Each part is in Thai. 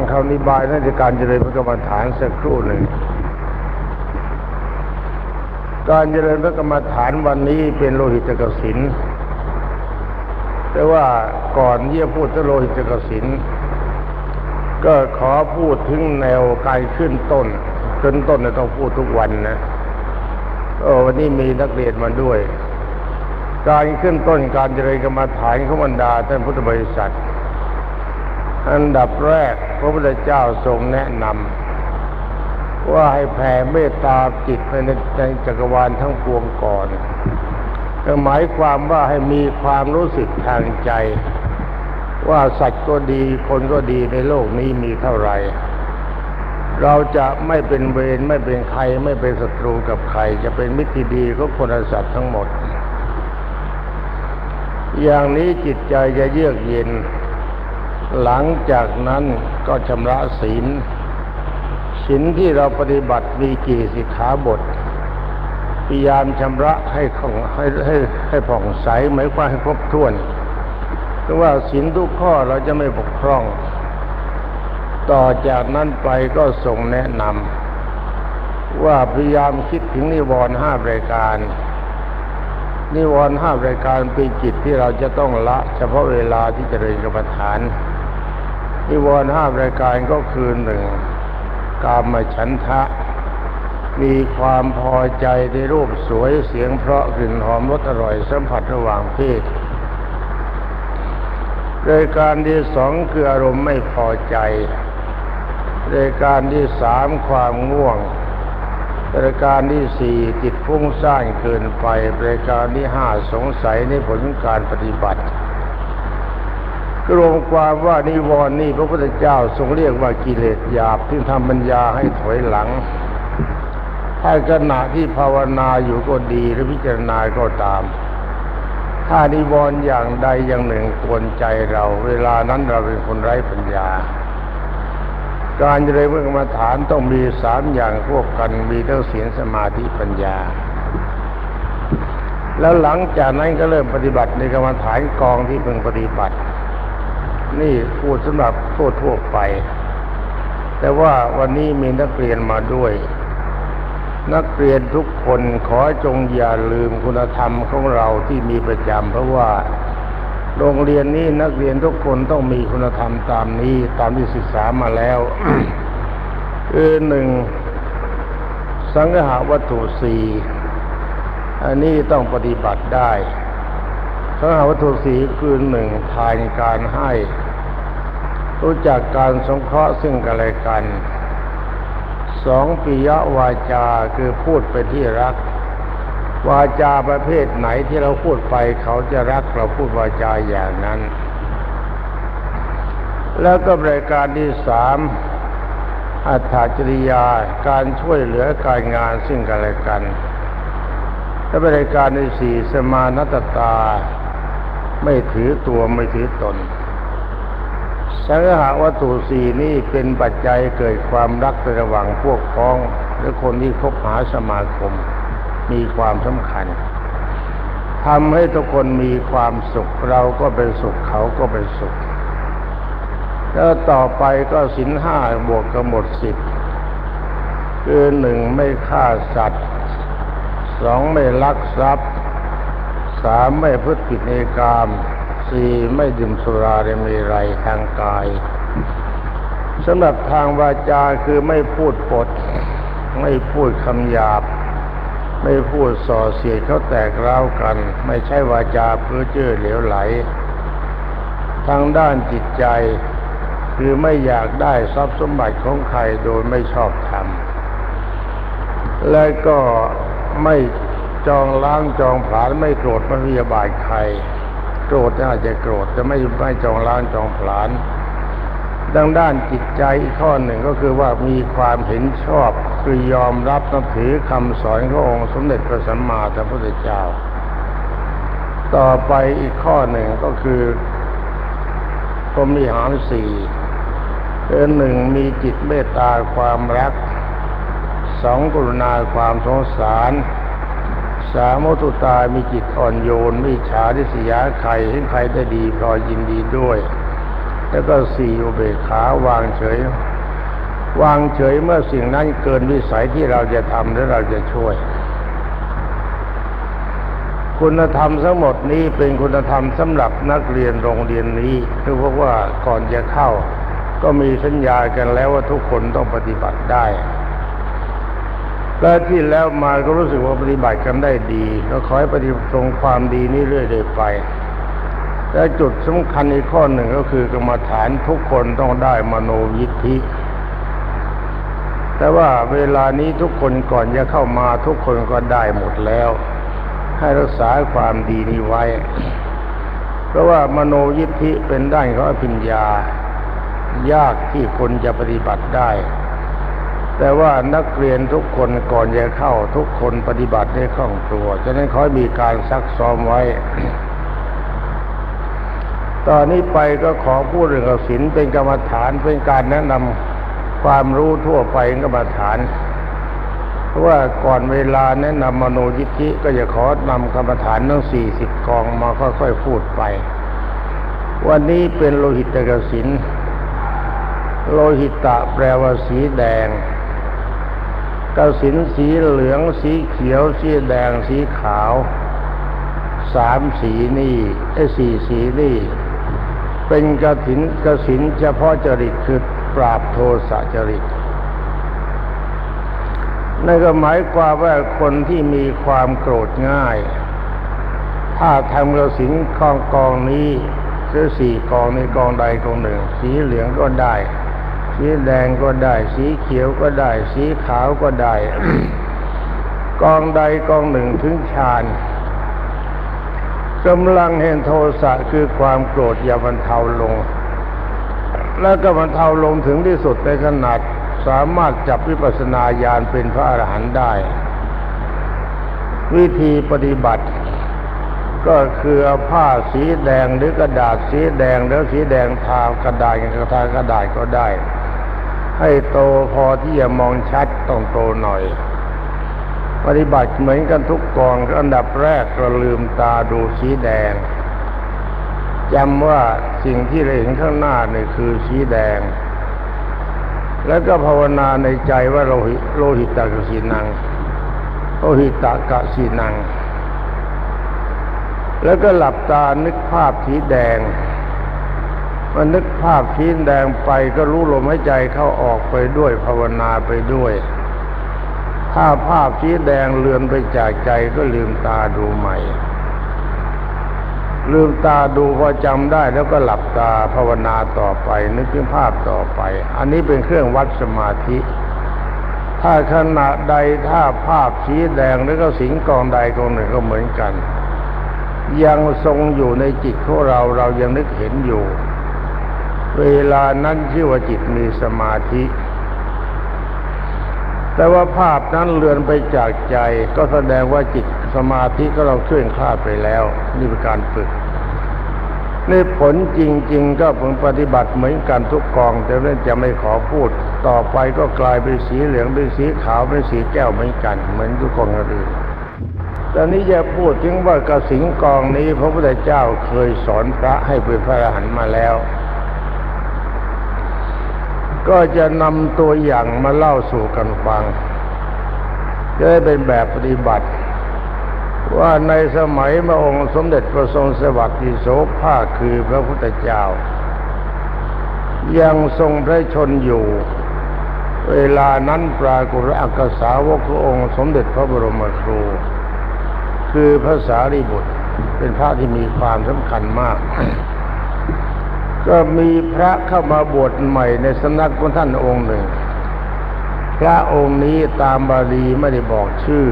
อทุกท่านฟังคำนิบายในการเจริญพระกรรมฐานสักครู่หนึ่ง การเจริญพระกรรมฐานวันนี้เป็นโลหิตกสินแต่ว่าก่อนที่จะพูดถึงโลหิตกสินก็ขอพูดถึงแนวการขึ้นต้นขึ้นต้นเนี่ยต้องพูดทุกวันนะโอ้วันนี้มีนักเรียนมาด้วย การขึ้นต้นการเจริญกรรมฐานของบรรดาท่านพุทธบริษัท อันดับแรก พระพุทธเจ้าทรงแนะนำว่าให้แผ่เมตตาจิตไปในในจักรวาลทั้งปวงก่อนก็หมายความว่าให้มีความรู้สึกทางใจ ว่าสัตว์ก็ดีคนก็ดีในโลกนี้มีเท่าไหร่ เราจะไม่เป็นเวรไม่เป็นใครไม่เป็นศัตรูกับใคร จะเป็นมิตรดีของคนและสัตว์ทั้งหมด อย่างนี้จิตใจจะเยือกเย็น หลังจากนั้น ก็ชำระศีลศีลที่เราปฏิบัติมีกี่สิกขาบทพยายามชำระให้ของให้ให้ให้ผ่องใสหมายความให้ครบถ้วนเพราะว่าศีลทุกข้อเราจะไม่บกพร่อง ต่อจากนั้นไปก็ส่งแนะนำว่าพยายามคิดถึงนิวรณ์ห้ารายการนิวรณ์ห้ารายการเป็นจิตที่เราจะต้องละ เฉพาะเวลาที่จเจริญกรรมฐาน นิวรณ์ห้ารายการก็คือหนึ่งกามฉันทะ มีความพอใจในรูปสวยเสียงเพราะกลิ่นหอมรสอร่อยสัมผัสระหว่างเพศรายการที่สองคืออารมณ์ไม่พอใจรายการที่สามความง่วงรายการที่สี่จิตฟุ้งซ่านเกินไปรายการที่ห้าสงสัยในผลการปฏิบัติ รวมความว่านิวรณ์นี่พระพุทธเจ้าทรงเรียกว่ากิเลสหยาบที่ทำปัญญาให้ถอยหลังถ้าขณะที่ภาวนาอยู่ก็ดีหรือพิจารณาก็ตาม ถ้านิวรณ์อย่างใดอย่างหนึ่งกวนใจเรา เวลานั้นเราเป็นคนไร้ปัญญา การเจริญกรรมฐานต้องมีสามอย่างควบกันมีทั้งศีลสมาธิปัญญา แล้วหลังจากนั้นก็เริ่มปฏิบัติในกรรมฐานกองที่เพิ่งปฏิบัติ นี่พูดสำหรับทั่วทั่วไป แต่ว่าวันนี้มีนักเรียนมาด้วย นักเรียนทุกคนขอจงอย่าลืมคุณธรรมของเราที่มีประจำเพราะว่าโรงเรียนนี้นักเรียนทุกคนต้องมีคุณธรรมตามนี้ตามที่ศึกษามาแล้วคือหนึ่งสังหาวัตถุสี่อันนี้ต้องปฏิบัติได้ สังหาวัตถุสีคือหนึ่งทานการให้ รู้จักการสงเคราะห์ซึ่งกันและกันสองปิยวาจาคือพูดไปที่รัก วาจาประเภทไหนที่เราพูดไปเขาจะรักเราพูดวาจาอย่างนั้น แล้วก็รายการที่สามอัตถจริยาการช่วยเหลือการงานซึ่งกันและกันและบริการที่สี่สมานัตตา ไม่ถือตัวไม่ถือตน สังหาวัตถุสี่นี่เป็นปัจจัยเกิดความรักระหว่างพวกพ้อง หรือคนที่คบหาสมาคม มีความสำคัญทำให้ทุกคนมีความสุขเราก็เป็นสุขเขาก็เป็นสุข แล้วต่อไปก็สินห้าบวกกับหมดสิบคือหนึ่งไม่ฆ่าสัตว์สองไม่ลักทรัพย์ สามไม่พฤติผิดในกามสี่ไม่ดื่มสุราเรมีไรทางกายสำหรับทางวาจาคือไม่พูดปด ไม่พูดคำหยาบ ไม่พูดส่อเสียดเขาแตกร้าวกัน ไม่ใช่วาจาเพื่อเจือเหลวไหล ทางด้านจิตใจคือไม่อยากได้ทรัพย์สมบัติของใครโดยไม่ชอบธรรมและก็ไม่ จองล้างจองผลาญไม่โกรธไม่พยาบาทใคร โกรธอาจจะโกรธแต่ไม่ไม่จองล้างจองผลาญดังด้านจิตใจอีกข้อหนึ่งก็คือว่ามีความเห็นชอบคือยอมรับนับถือคำสอนขององค์สมเด็จพระสัมมาสัมพุทธเจ้า ต่อไปอีกข้อหนึ่งก็คือพรมีหารสี่คือหนึ่งมีจิตเมตตาความรักสองกรุณาความสงสาร สามุตุตามีจิตอ่อนโยนไม่ฉาดิสยาใครเห็นใครได้ดีพอยยินดีด้วย แล้วก็สี่อุเบกขาวางเฉย วางเฉยเมื่อสิ่งนั้นเกินวิสัยที่เราจะทำและเราจะช่วย คุณธรรมทั้งหมดนี้เป็นคุณธรรมสำหรับนักเรียนโรงเรียนนี้คือเพราะว่าก่อนจะเข้า ก็มีสัญญากันแล้วว่าทุกคนต้องปฏิบัติได้ และที่แล้วมาก็รู้สึกว่าปฏิบัติกันได้ดี ก็ขอให้ปฏิบัติตรงความดีนี้เรื่อยๆไป และจุดสำคัญอีกข้อหนึ่งก็คือกรรมฐานทุกคนต้องได้มโนยิทธิ แต่ว่าเวลานี้ทุกคนก่อนจะเข้ามาทุกคนก็ได้หมดแล้ว ให้รักษาความดีนี้ไว้ เพราะว่ามโนยิทธิเป็นด้านของอภิญญายากที่คนจะปฏิบัติได้ แต่ว่านักเรียนทุกคนก่อนจะเข้า ทุกคนปฏิบัติได้คล่องตัวฉะนั้นขอให้มีการซักซ้อมไว้ ตอนนี้ไปก็ขอพูดเรื่องกสินเป็นกรรมฐานเป็นการแนะนำความรู้ทั่วไปกรรมฐานเพราะว่าก่อนเวลาแนะนำมโนยิทธิก็จะขอนำกรรมฐานทั้งสี่สิบกองมาค่อยๆพูดไป วันนี้เป็นโลหิตกสินโลหิตะแปลว่าสีแดง กระสินสีเหลืองสีเขียว สีแดงสีขาวสามสีนี่ไอ้สี่สีนี่ เป็นกระสินกระสินเฉพาะจริตคือปราบโทสะจริตนั่นก็หมายความว่าคนที่มีความโกรธง่าย ถ้าทำกระสินกองกองนี้หรือสี่กองในกองใดกองหนึ่ง สีเหลืองก็ได้ สีแดงก็ได้ สีเขียวก็ได้ สีขาวก็ได้ กองใดกองหนึ่งถึงฌานกำลังเห็นโทสะคือความโกรธอย่าบรรเทาลง แล้วก็บรรเทาลงถึงที่สุดในขนาดสามารถจับวิปัสสนาญาณเป็นพระอรหันต์ได้ วิธีปฏิบัติ ก็คือเอาผ้าสีแดงหรือกระดาษสีแดงแล้วสีแดงทากระดาษกับทากระดาษก็ได้ ให้โตพอที่จะมองชัดต้องโตหน่อย ปฏิบัติเหมือนกันทุกกองอันดับแรกก็ลืมตาดูสีแดงจำว่าสิ่งที่เราเห็นข้างหน้านี่คือสีแดง แล้วก็ภาวนาในใจว่าโลหิโลหิตกสีนังโลหิตกะสีนัง แล้วก็หลับตานึกภาพสีแดง มันนึกภาพสีแดงไปก็รู้ลมหายใจเข้าออกไปด้วยภาวนาไปด้วย ถ้าภาพสีแดงเลือนไปจากใจก็ลืมตาดูใหม่ ลืมตาดูพอจำได้แล้วก็หลับตาภาวนาต่อไป นึกถึงภาพต่อไป อันนี้เป็นเครื่องวัดสมาธิ ถ้าขณะใดถ้าภาพสีแดงแล้วก็สิงกองใดกองหนึ่งก็เหมือนกัน ยังทรงอยู่ในจิตของเราเรายังนึกเห็นอยู่ เวลานั้นชื่อว่าจิตมีสมาธิ แต่ว่าภาพนั้นเลือนไปจากใจ ก็แสดงว่าจิตสมาธิก็เราเคลื่อนคลาดไปแล้ว นี่เป็นการฝึกในผลจริง ๆ ก็ผลปฏิบัติเหมือนกันทุกกอง แต่เรื่องจะไม่ขอพูด ต่อไปก็กลายเป็นสีเหลืองเป็นสีขาวเป็นสีแก้วเหมือนกัน เหมือนทุกกองอื่นตอนนี้จะพูดถึงว่ากสิงกองนี้พระพุทธเจ้าเคยสอนพระให้เป็นพระอรหันต์มาแล้ว ก็จะนำตัวอย่างมาเล่าสู่กันฟังจะได้เป็นแบบปฏิบัติ ว่าในสมัยพระองค์สมเด็จพระทรงสวัสดิโสภาคือพระพุทธเจ้า ยังทรงพระชนอยู่ เวลานั้นปรากฏอักษาวกพระองค์สมเด็จพระบรมครู คือพระสารีบุตรเป็นพระที่มีความสำคัญมาก ก็มีพระเข้ามาบวชใหม่ในสำนักของท่านองค์หนึ่ง พระองค์นี้ตามบาลีไม่ได้บอกชื่อ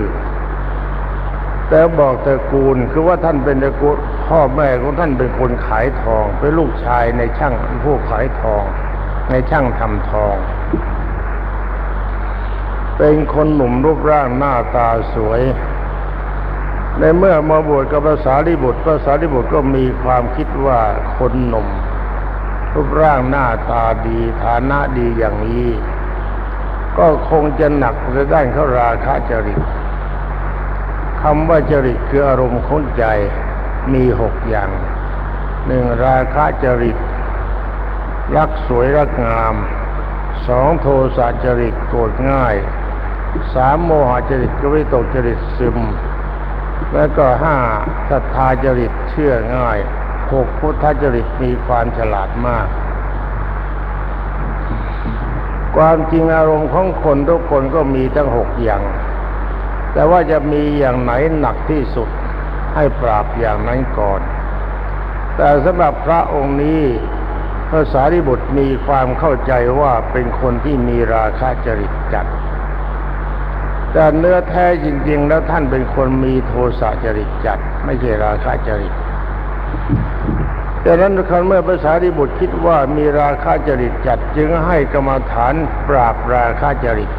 แต่บอกตระกูลคือว่าท่านเป็นตระกูลพ่อแม่ของท่านเป็นคนขายทอง เป็นลูกชายในช่างผู้ขายทอง ในช่างทำทอง เป็นคนหนุ่มรูปร่างหน้าตาสวย ในเมื่อมาบวชกับภาษาลิบุตรภาษาลิบุตรก็มีความคิดว่าคนหนุ่ม รูปร่างหน้าตาดีฐานะดีอย่างนี้ ก็คงจะหนักในด้านเขาราคะจริตคำว่าจริตคืออารมณ์ของใจมีหกอย่างหนึ่งราคะจริต รักสวยรักงามสองโทสะจริตโกรธง่ายสามโมหจริตก็วิตกจริตซึม แล้วก็ห้าศรัทธาจริตเชื่อง่าย หกพุทธจริตมีความฉลาดมาก ความจริงอารมณ์ของคนทุกคนก็มีทั้งหกอย่าง แต่ว่าจะมีอย่างไหนหนักที่สุดให้ปราบอย่างนั้นก่อน แต่สำหรับพระองค์นี้พระสารีบุตรมีความเข้าใจว่าเป็นคนที่มีราคะจริตจัด แต่เนื้อแท้จริง ๆ แล้วท่านเป็นคนมีโทสะจริตจัด ไม่ใช่ราคะจริต ดังนั้นครั้นเมื่อภาษาริบุตรคิดว่ามีราคะจริตจัดจึงให้กรรมฐานปราบราคะจริต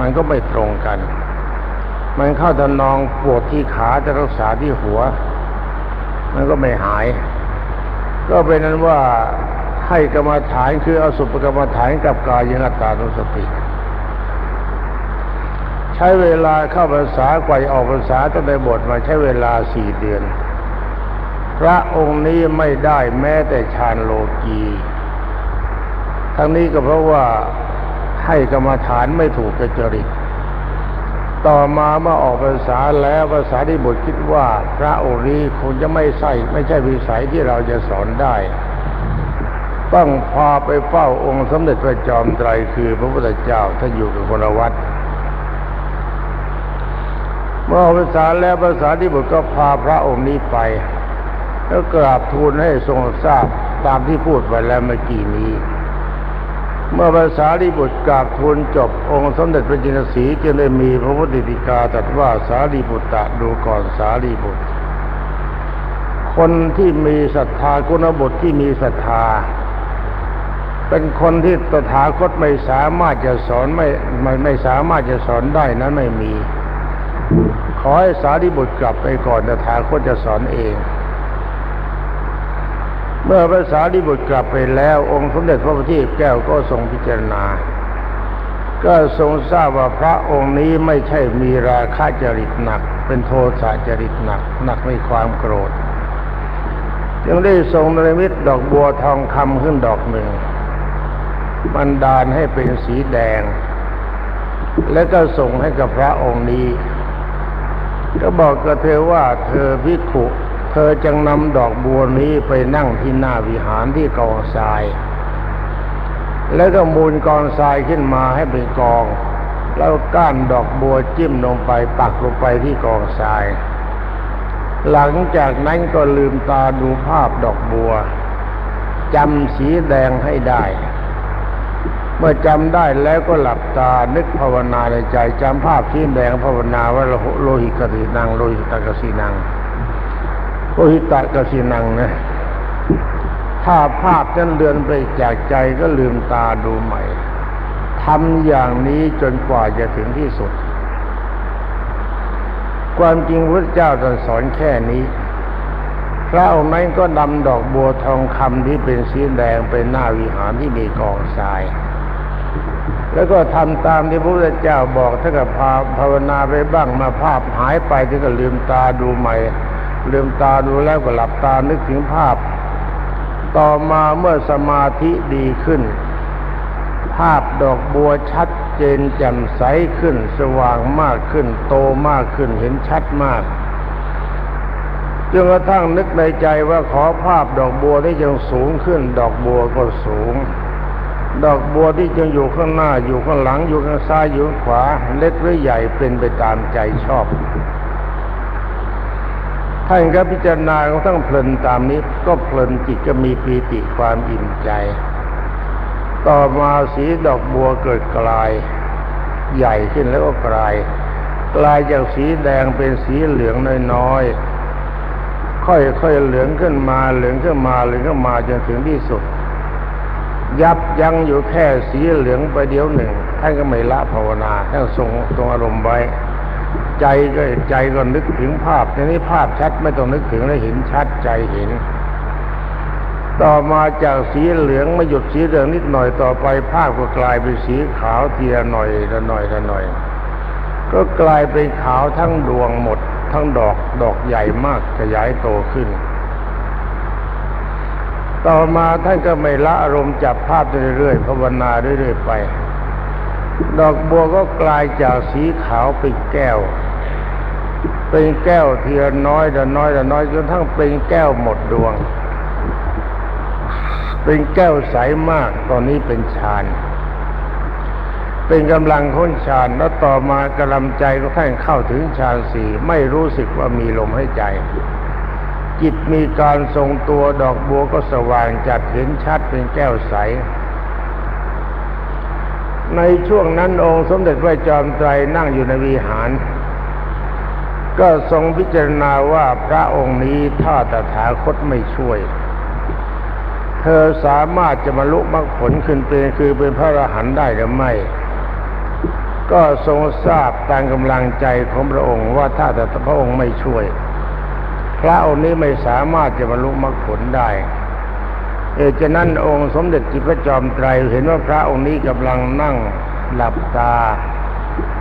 มันก็ไม่ตรงกัน มันเข้าทำนองปวดที่ขาจะรักษาที่หัว มันก็ไม่หาย ก็เป็นนั้นว่าให้กรรมฐานคือเอาสุปกรรมฐานกับกายยนตานุสติ ใช้เวลาเข้าภาษากว่าออกภาษาตั้งแต่บทมาใช้เวลาสี่เดือน พระองค์นี้ไม่ได้แม้แต่ฌานโลกีทั้งนี้ก็เพราะว่าให้กรรมฐานไม่ถูกกจริต ต่อมาเมื่อออกภาษาแล้วภาษาที่บทคิดว่า พระองค์นี้คงจะไม่ใช่ไม่ใช่วิสัยที่เราจะสอนได้ต้องพาไปเฝ้าองค์สมเด็จพระจอมไตรคือพระพุทธเจ้าท่านอยู่กับคนวัดเมื่อออกภาษาแล้วภาษาที่บุตรก็พาพระองค์นี้ไป แล้วกราบทูลให้ทรงทราบตามที่พูดไปแล้วเมื่อกี้นี้ เมื่อภาษาลีบุตรกราบทูลจบองค์สมเด็จพระจินสีจึงได้มีพระพุทธดิกาตรัสว่าสารีบุตรดูก่อนสารีบุตร คนที่มีศรัทธากุณบุตรที่มีศรัทธา เป็นคนที่ตถาคตไม่สามารถจะสอนไม่ไม่ไม่สามารถจะสอนได้นั้นไม่มี ขอให้สารีบุตรกลับไปก่อนตถาคตจะสอนเอง เมื่อพระสารีบุตรกลับไปแล้ว องค์สมเด็จพระพุทธแก้วก็ทรงพิจารณา ก็ทรงทราบว่าพระองค์นี้ไม่ใช่มีราคะจริตหนัก เป็นโทสะจริตหนัก หนักในความโกรธ จึงได้ทรงนรมิตดอกบัวทองคำขึ้นดอกหนึ่งบันดาลให้เป็นสีแดง แล้วก็ส่งให้กับพระองค์นี้ ก็บอกกับเธอว่าเธอพิขุ อจงนำดอกบัวนี้ไปนั่งที่หน้าวิหารที่กองทราย แล้วก็มูลกองทรายขึ้นมาให้เป็นกอง แล้วก้านดอกบัวจิ้มลงไปปักลงไปที่กองทราย หลังจากนั้นก็ลืมตาดูภาพดอกบัวจำสีแดงให้ได้ เมื่อจำได้แล้วก็หลับตานึกภาวนาในใจจำภาพสีแดงภาวนาว่าโลหิตกสีนังโลหิตกสีนัง โลหิตกสีนังนะ ถ้าภาพนั้นเลือนไปจากใจก็ลืมตาดูใหม่ทำอย่างนี้จนกว่าจะถึงที่สุด ความจริงพระเจ้าสสอนแค่นี้ พระองค์นั้นก็นำดอกบัวทองคำที่เป็นสีแดงไปหน้าวิหารที่มีกองทราย แล้วก็ทำตามที่พระพุทธเจ้าบอกถ้ากับพาภาวนาไปบ้างมาภาพหายไปที่ก็ลืมตาดูใหม่ ลืมตาดูแล้วก็หลับตานึกถึงภาพ ต่อมาเมื่อสมาธิดีขึ้น ภาพดอกบัวชัดเจนแจ่มใสขึ้น สว่างมากขึ้น โตมากขึ้นเห็นชัดมากจนกระทั่งนึกในใจว่าขอภาพดอกบัวที่ยังสูงขึ้น ดอกบัวก็สูง ดอกบัวที่ยังอยู่ข้างหน้าอยู่ข้างหลังอยู่ข้างซ้ายอยู่ข้างขวา เล็กหรือใหญ่เป็นไปตามใจชอบ ท่านก็พิจารณาของทั้งเพลินตามนี้ ก็เพลินจิตก็มีปีติความอิ่มใจ ต่อมาสีดอกบัวเกิดกลาย ใหญ่ขึ้นแล้วก็กลาย กลายจากสีแดงเป็นสีเหลืองน้อยๆค่อยๆเหลืองขึ้นมาเหลืองขึ้นมาเหลืองขึ้นมาจนถึงที่สุด ยับยั้งอยู่แค่สีเหลืองไปเดียวหนึ่งท่านก็ไม่ละภาวนาท่านทรงตรงอารมณ์ไว้ ใจก็ใจก็นึกถึงภาพทีนี้ภาพชัดไม่ต้องนึกถึงแล้วเห็นชัดใจเห็น ต่อมาจากสีเหลืองมาหยุดสีเหลืองนิดหน่อยต่อไป ภาพก็กลายเป็นสีขาวเทีละหน่อยละหน่อยละหน่อย ก็กลายเป็นขาวทั้งดวงหมด ทั้งดอกดอกใหญ่มากขยายโตขึ้น ต่อมาท่านก็ไม่ละอารมณ์จับภาพเรื่อยๆภาวนาเรื่อยๆไป ดอกบัวก็กลายจากสีขาวเป็นแก้ว เป็นแก้วทีละน้อยละน้อยละน้อยจนทั้งเป็นแก้วหมดดวง เป็นแก้วใสมากตอนนี้เป็นฌานเป็นกำลังค้นฌานแล้วต่อมากำลังใจก็ท่านเข้าถึงฌานสี่ไม่รู้สึกว่ามีลมให้ใจ จิตมีการทรงตัวดอกบัวก็สว่างจัดเห็นชัดเป็นแก้วใส ในช่วงนั้นองค์สมเด็จพระจอมไตรนั่งอยู่ในวิหาร ก็ทรงพิจารณาว่าพระองค์นี้ถ้าตถาคตไม่ช่วย เธอสามารถจะบรรลุมรรคผลขึ้นเป็นคือเป็นพระอรหันต์ได้หรือไม่ ก็ทรงทราบตามกำลังใจของพระองค์ว่าถ้าแต่พระองค์ไม่ช่วย พระองค์นี้ไม่สามารถจะบรรลุมรรคผลได้ เอฉะนั้นองค์สมเด็จจิตพระจอมไตรเห็นว่าพระองค์นี้กำลังนั่งหลับตา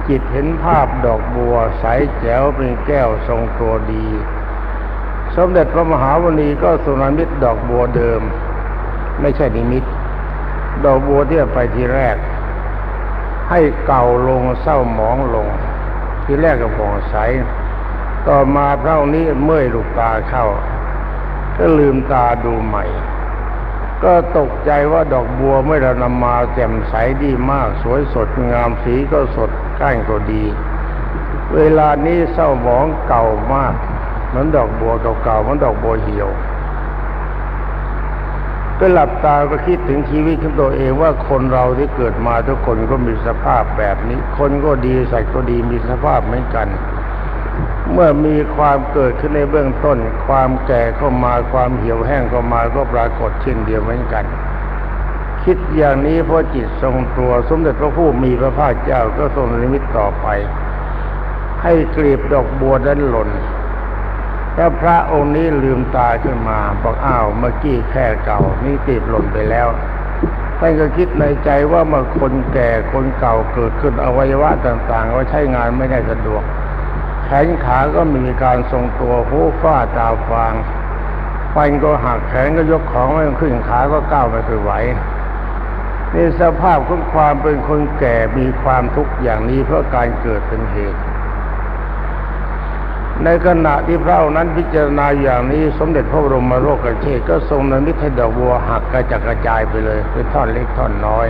จิตเห็นภาพดอกบัวใสแจ๋วเป็นแก้วทรงตัวดี สมเด็จพระมหาวณีก็สุนมิตดอกบัวเดิม ไม่ใช่นิมิต ดอกบัวที่ไปทีแรก ให้เก่าลงเศร้าหมองลง ทีแรกก็ผ่องใส ต่อมาพระองค์นี้เมื่อยลูกตาเข้า ก็ลืมตาดูใหม่ ก็ตกใจว่าดอกบัวเมื่อเรานำมาแจ่มใสดีมาก สวยสดงามสีก็สดก้านก็ดี เวลานี้เศร้าหมองเก่ามากเหมือนดอกบัวเก่าๆเหมือนดอกบัวเหี่ยว ก็หลับตาก็คิดถึงชีวิตของตัวเองว่าคนเราที่เกิดมาทุกคนก็มีสภาพแบบนี้ คนก็ดีสัตว์ก็ดีมีสภาพเหมือนกัน เมื่อมีความเกิดขึ้นในเบื้องต้น ความแก่เข้ามาความเหี่ยวแห้งเข้ามาก็ปรากฏเช่นเดียวเหมือนกัน คิดอย่างนี้เพราะจิตทรงตัวสมเด็จพระผู้มีพระภาคเจ้าก็ทรงนิมิตต่อไป ให้กลีบดอกบัวนั้นหล่นถ้าพระองค์นี้ลืมตาขึ้นมาบอกอ้าวเมื่อกี้แค่เก่า นี่กลีบหล่นไปแล้วท่านก็คิดในใจว่าเมื่อคนแก่คนเก่าเกิดขึ้นอวัยวะต่างๆว่าใช้งานไม่ได้สะดวก แขนขาก็มีการทรงตัวหูฟ้าตาฟางฟันก็หักแขนก็ยกของไม่ขึ้นขาก็ก้าวไม่ค่อยไหวนี่สภาพของความเป็นคนแก่มีความทุกข์อย่างนี้เพราะการเกิดเป็นเหตุ ในขณะที่พระนั้นพิจารณาอย่างนี้ สมเด็จพระบรมโลกเชษก็ทรงนมิตให้ดอกบัวหักกระจัดกระจายไปเลยเป็นท่อนเล็กท่อนน้อย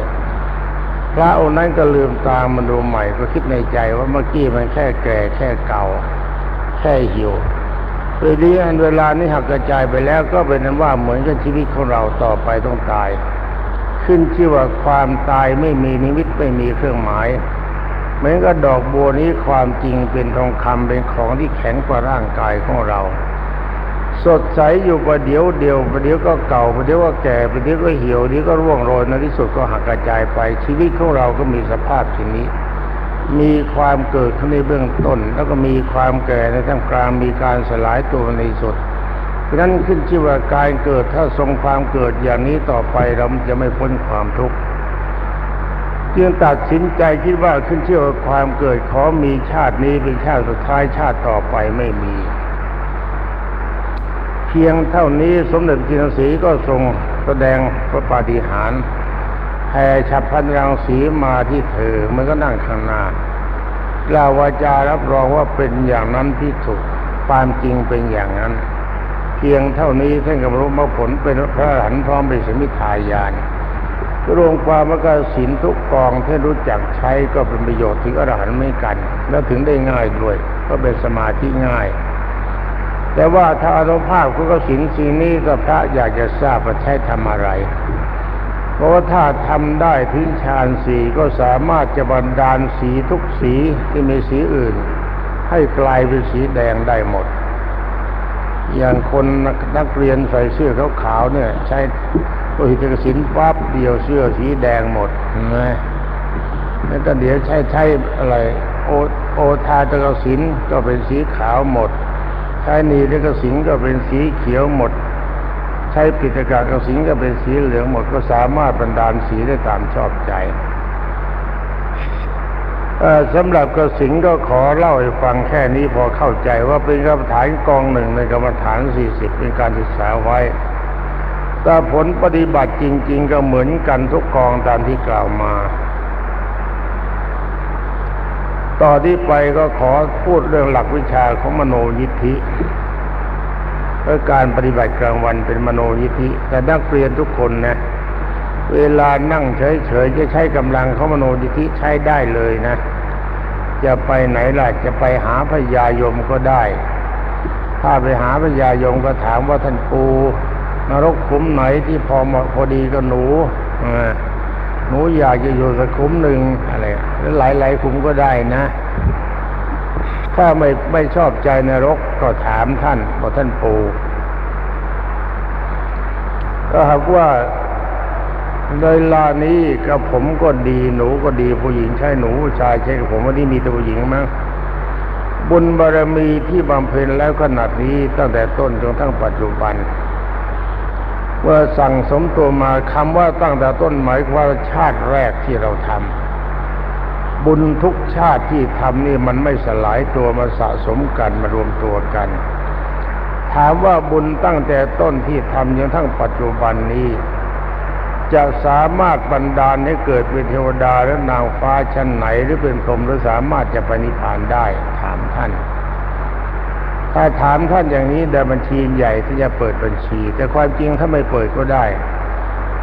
พระองค์นั้นก็ลืมตามาดูใหม่ก็คิดในใจว่าเมื่อกี้มันแค่แก่แค่เก่า แค่หิวเวลาเวลานี้หักกระจายไปแล้วก็เป็นนั้นว่าเหมือนกับชีวิตของเราต่อไปต้องตาย ขึ้นชื่อว่าความตายไม่มีนิมิตไม่มีเครื่องหมายเหมือนกับดอกบัวนี้ความจริงเป็นทองคำเป็นของที่แข็งกว่าร่างกายของเรา สดใสอยู่ประเดี๋ยวเดียวประเดี๋ยวก็เก่าประเดี๋ยวก็แก่ประเดี๋ยวก็เหี่ยวเดี๋ยวก็ร่วงโรยในที่สุดก็หักกระจายไป ชีวิตของเราก็มีสภาพชนี้ มีความเกิดขึ้นในเบื้องต้น แล้วก็มีความแก่ในท่ามกลางมีการสลายตัวในที่สุดเพราะนั้นขึ้นชื่อว่าการเกิดถ้าทรงความเกิดอย่างนี้ต่อไปเราจะไม่พ้นความทุกข์จึงตัดสินใจคิดว่าขึ้นชื่อว่าความเกิดขอมีชาตินี้เป็นชาติสุดท้ายชาติต่อไปไม่มี พียงเท่านี้สมเด็จจินสีก็ทรงแสดงพระปาฏิหาริย์แผ่ฉับพันรังสีมาที่เธอมันก็นั่งข้างหน้ากล่าววาจารับรองว่าเป็นอย่างนั้นที่ถูกความจริงเป็นอย่างนั้น เพียงเท่านี้ท่านก็รรลุมรรคผลเป็นพระอรหันต์พร้อมเป็นสมิทายานรวมความว่ากสินทุกกองที่รู้จักใช้ก็เป็นประโยชน์ถึงอรหันต์ไม่กัน และถึงได้ง่ายด้วย ก็เป็นสมาธิง่าย แต่ว่าถ้าอนุภาพของกสินสีนี้ก็พระอยากจะทราบว่าใช้ทำอะไร เพราะว่าถ้าทำได้ถึงฌานสีก็สามารถจะบันดาลสีทุกสีที่มีสีอื่น ให้กลายเป็นสีแดงได้หมด อย่างคนนักเรียนใส่เสื้อขาวๆเนี่ยใช้โอหิกสินปั๊บเดียวเสื้อสีแดงหมดนะแล้วก็เดี๋ยวใช้ใช้อะไร โอโอทาตกสินก็เป็นสีขาวหมด ช้นีตกสินก็เป็นสีเขียวหมด ใช้ปิตกากสินก็เป็นสีเหลืองหมดก็สามารถบรรดาลสีได้ตามชอบใจสำหรับกสิงก็ขอเล่าให้ฟังแค่นี้พอเข้าใจว่าเป็นกรรมฐานกองหนึ่งในกรรมฐานสี่สิบเป็นการศึกษาไว้ แต่ผลปฏิบัติจริง ๆ ก็เหมือนกันทุกกองตามที่กล่าวมา ต่อที่ไปก็ขอพูดเรื่องหลักวิชาของมโนยิทธิเพื่อการปฏิบัติกลางวันเป็นมโนยิทธิ แต่นักเรียนทุกคนนะ เวลานั่งเฉยๆจะใช้กำลังของมโนยิทธิใช้ได้เลยนะ จะไปไหนล่ะจะไปหาพญายมก็ได้ ถ้าไปหาพญายมก็ถามว่าท่านปูนรกขุมไหนที่พอเหมาะพอดีกับหนูเออ หนูอยากจะอยู่สักขุมหนึ่งอะไรหรือหลายๆขุมก็ได้นะ ถ้าไม่ไม่ชอบใจนรกก็ถามท่านบอกท่านปูก็หากว่าในเวลานี้กับผมก็ดีหนูก็ดีผู้หญิงใช่หนูผู้ชายใช่กับผมวันนี้มีแต่ผู้หญิงมั้งบุญบารมีที่บำเพ็ญแล้วขนาดนี้ตั้งแต่ต้นจนทั้งปัจจุบัน เมื่อสั่งสมตัวมาคำว่าตั้งแต่ต้นหมายความว่าชาติแรกที่เราทำบุญทุกชาติที่ทำนี่มันไม่สลายตัวมาสะสมกันมารวมตัวกัน ถามว่าบุญตั้งแต่ต้นที่ทำจนทั้งปัจจุบันนี้จะสามารถบันดาลให้เกิดเป็นเทวดาและนางฟ้าชั้นไหนหรือเป็นพรหมหรือสามารถจะไปนิพพานได้ถามท่าน ถ้าถามท่านอย่างนี้ได้บัญชีใหญ่ที่จะเปิดบัญชี แต่ความจริงถ้าไม่เปิดก็ได้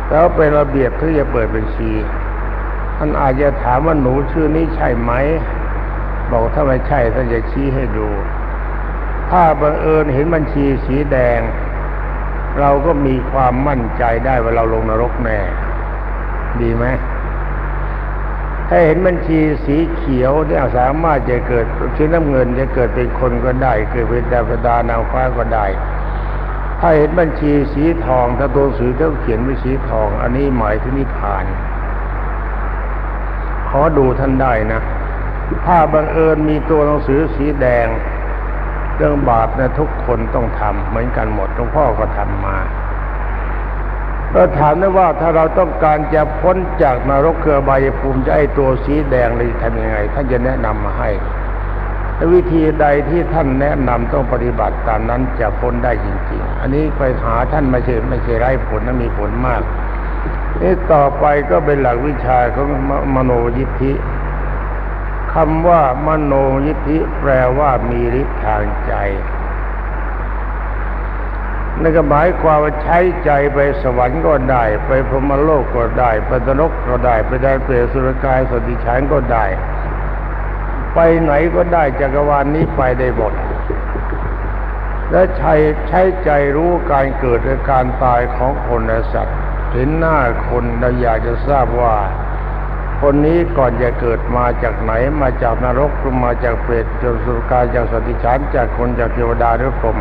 แต่ว่าเป็นระเบียบที่จะเปิดบัญชีท่านอาจจะถามว่าหนูชื่อนี้ใช่ไหม บอกถ้าไม่ใช่ท่านจะชี้ให้ดู ถ้าบังเอิญเห็นบัญชีสีแดง เราก็มีความมั่นใจได้ว่าเราลงนรกแน่ ดีไหม ถ้าเห็นบัญชีสีเขียวเนี่ยสามารถจะเกิดสีน้ำเงินจะเกิดเป็นคนก็ได้ เกิดเป็นดาวดานางฟ้าก็ได้ ถ้าเห็นบัญชีสีทอง ถ้าตัวสือเขาเขียนไว้สีทอง อันนี้หมายถึงนิพพาน ขอดูท่านได้นะ ถ้าบังเอิญมีตัวหนังสือสีแดง เรื่องบาปนะทุกคนต้องทำเหมือนกันหมดหลวงพ่อก็ทำมา ก็ถามได้ว่าถ้าเราต้องการจะพ้นจากนรกเกือบายภูมิจะไอตัวสีแดงเลยทำยังไงท่านจะแนะนำมาให้วิธีใดที่ท่านแนะนำต้องปฏิบัติตามนั้นจะพ้นได้จริง ๆ อันนี้ไปหาท่านไม่ใช่ไม่ใช่ไร้ผลนะมีผลมากนี่ต่อไปก็เป็นหลักวิชาของมมโนยิทธิคำว่ามโนยิทธิแปลว่ามีฤทธิ์ทางใจ นั่นก็หมายความว่าใช้ใจไปสวรรค์ก็ได้ ไปพรหมโลกก็ได้ ไปนรกก็ได้ ไปแดนเปรตสุรกายสติฉันก็ได้ ไปไหนก็ได้จักรวาลนนี้ไปได้หมดและใช้ใช้ใจรู้การเกิดและการตายของคนและสัตว์เห็นหน้าคนเราอยากจะทราบว่า คนนี้ก่อนจะเกิดมาจากไหนมาจากนรกหรือมาจากเปรตจนสุรกายจากสติฉันจากคนจากเทวดาหรือพรหม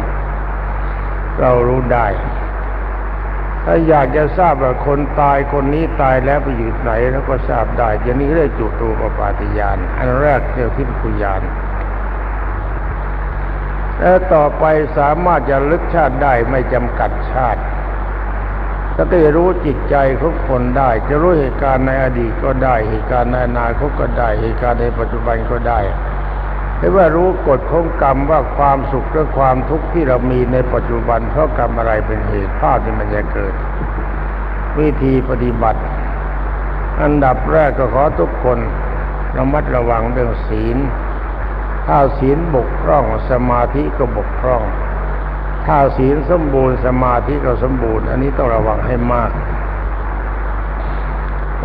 เรารู้ได้ ถ้าอยากจะทราบว่าคนตายคนนี้ตายแล้วไปอยู่ไหนแล้วก็ทราบได้อย่างนี้เรียกจุตูปปาติยาน อันแรกเรียกทิพคุยานแล้วต่อไปสามารถจะลึกชาติได้ไม่จำกัดชาติก็จะรู้จิตใจของคนได้ จะรู้เหตุการณ์ในอดีตก็ได้ เหตุการณ์ในอนาคตก็ได้ เหตุการณ์ในปัจจุบันก็ได้ รือว่ารู้กฎของกรรมว่าความสุขและความทุกข์ที่เรามีในปัจจุบันเพราะกรรมอะไรเป็นเหตุภาพที่มันจะเกิด วิธีปฏิบัติ อันดับแรกก็ขอทุกคนระมัดระวังเรื่องศีล ถ้าศีลบกพร่องสมาธิก็บกพร่อง ถ้าศีลสมบูรณ์สมาธิก็สมบูรณ์ อันนี้ต้องระวังให้มาก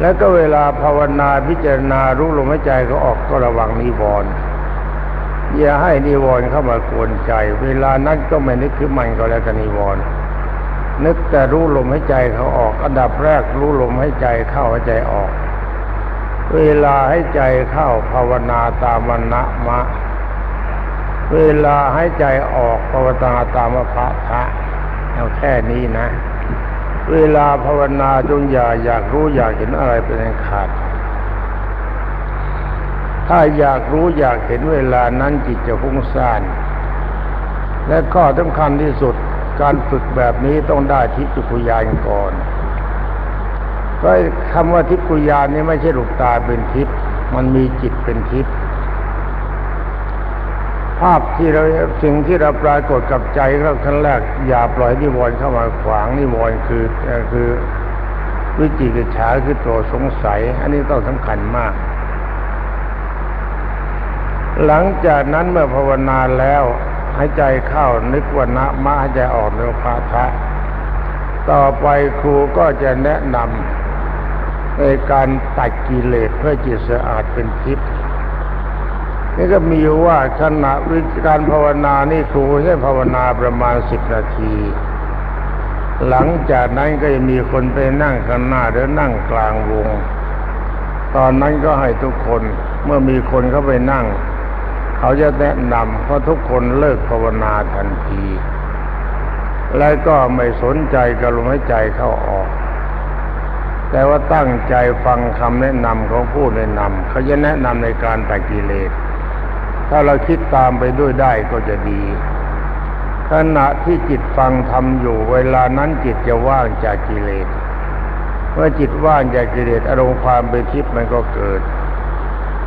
แล้วก็เวลาภาวนาพิจารณารู้ลมหายใจก็ออกก็ระวังนิวรณ์ อย่าให้นิวรณ์เข้ามากวนใจ เวลานั้นก็ไม่นึกถึงมันก็แล้วกันนิวรณ์นึกแต่รู้ลมหายใจเขาออก อันดับแรกรู้ลมหายใจเข้าหายใจออก เวลาให้ใจเข้าภาวนาตามวันนะมะ เวลาให้ใจออกภาวนาตามพระทะเอาแค่นี้นะ เวลาภาวนาจงอย่าอยากรู้อยากเห็นอะไรเป็นขาด ถ้าอยากรู้อยากเห็นเวลานั้นจิตจะฟุ้งซ่าน และข้อสำคัญที่สุดการฝึกแบบนี้ต้องได้ทิฏฐิคุยานก่อนก็คำว่าทิฏฐิคุยานนี่ไม่ใช่ลูกตาเป็นทิพย์มันมีจิตเป็นทิพย์ภาพที่เราสิ่งที่เราปรากฏกับใจเราขั้นแรก อย่าปล่อยนิวรณ์เข้ามาขวางนิวรณ์คือเอ่อคือวิจิกิจฉาคือตัวสงสัย อันนี้ต้องสำคัญมาก หลังจากนั้นเมื่อภาวนาแล้วหายใจเข้านึกว่านะมะหายใจออกนึกว่าพาทะต่อไปครูก็จะแนะนำในการตัดกิเลสเพื่อจิตสะอาดเป็นทิพย์นี่ก็มีว่าขณะวิการภาวนานี่ครูให้ภาวนาประมาณสิบนาที หลังจากนั้นก็จะมีคนไปนั่งข้างหน้าหรือนั่งกลางวง ตอนนั้นก็ให้ทุกคนเมื่อมีคนเข้าไปนั่ง เขาจะแนะนำเพราะทุกคนเลิกภาวนาทันที และก็ไม่สนใจกับลมหายใจเข้าออก แต่ว่าตั้งใจฟังคำแนะนำของผู้แนะนำเขาจะแนะนำในการตัดกิเลส ถ้าเราคิดตามไปด้วยได้ก็จะดีขณะที่จิตฟังทำอยู่เวลานั้นจิตจะว่างจากกิเลส เมื่อจิตว่างจากกิเลสอารมณ์ความเป็นทิพย์มันก็เกิด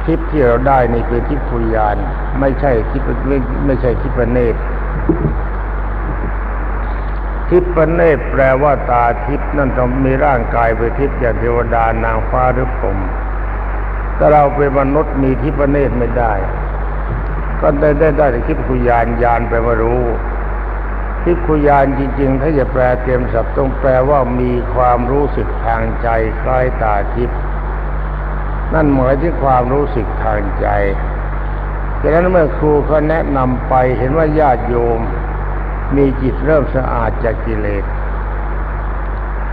ทิพย์ที่เราได้นี่คือทิพย์คุยาน ไม่ใช่ทิพย์ไม่ไม่ใช่ทิพย์เนตรทิพย์เนตรแปลว่าตาทิพย์นั่นต้องมีร่างกายเป็นทิพย์อย่างเทวดานางฟ้าหรือพรหมแต่เราเป็นมนุษย์มีทิพย์เนตรไม่ได้ ก็ได้ได้ได้แต่ทิพย์คุยานยานแปลว่ารู้ทิพย์คุยานจริง ๆ ถ้าจะแปลเต็มศัพท์ต้องแปลว่ามีความรู้สึกทางใจคล้ายตาทิพย์ นั่นหมายถึงความรู้สึกทางใจดังนั้นเมื่อครูเขาแนะนำไปเห็นว่าญาติโยม มีจิตเริ่มสะอาดจากกิเลส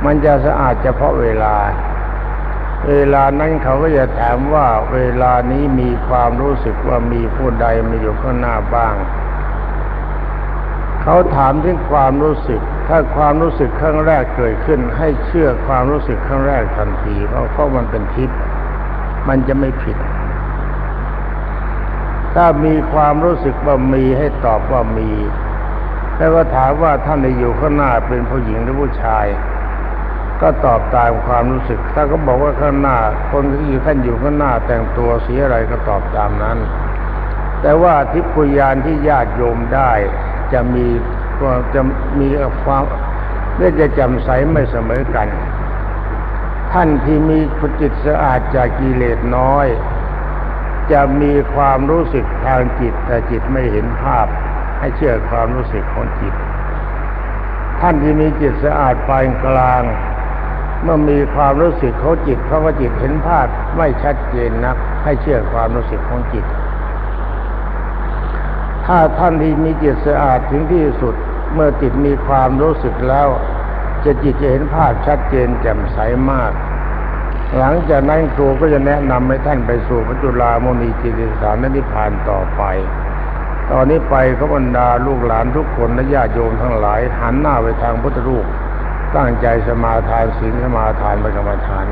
มันจะสะอาดเฉพาะเวลา เวลานั้นเขาก็จะถามว่าเวลานี้มีความรู้สึกว่ามีผู้ใดมาอยู่ข้างหน้าบ้าง เขาถามถึงความรู้สึก ถ้าความรู้สึกครั้งแรกเกิดขึ้น ให้เชื่อความรู้สึกครั้งแรกทันที เพราะเพราะมันเป็นทิพย์ มันจะไม่ผิด ถ้ามีความรู้สึกว่ามีให้ตอบว่ามี แล้วก็ถามว่าท่านที่อยู่ข้างหน้าเป็นผู้หญิงหรือผู้ชาย ก็ตอบตามความรู้สึก ถ้าก็บอกว่าข้างหน้า คนที่อยู่ท่านอยู่ข้างหน้าแต่งตัวสีอะไรก็ตอบตามนั้น แต่ว่าทิพยานที่ญาติโยมได้จะมีจะมีความเรื่อจะจำใสไม่เสมอกัน ท่านที่มีจิตสะอาดจากกิเลสน้อย จะมีความรู้สึกทางจิต แต่จิตไม่เห็นภาพ ให้เชื่อความรู้สึกของจิต ท่านที่มีจิตสะอาดปานกลาง เมื่อมีความรู้สึกเของจิตเพราะว่าจิตเห็นภาพไม่ชัดเจนนัก ให้เชื่อความรู้สึกของจิต ถ้าท่านที่มีจิตสะอาดถึงที่สุด เมื่อจิตมีความรู้สึกแล้ว จะจิตจะเห็นภาพชัดเจนแจ่มใสมาก หลังจากนั้นครูก็จะแนะนำให้ท่านไปสู่พระจุลามุนีจิติสารนิพพานต่อไป ตอนนี้ไปขบรรดาลูกหลานทุกคนและญาติโยมทั้งหลาย หันหน้าไปทางพุทธรูปตั้งใจสมาทานศีลสมาทานประกรรมฐาน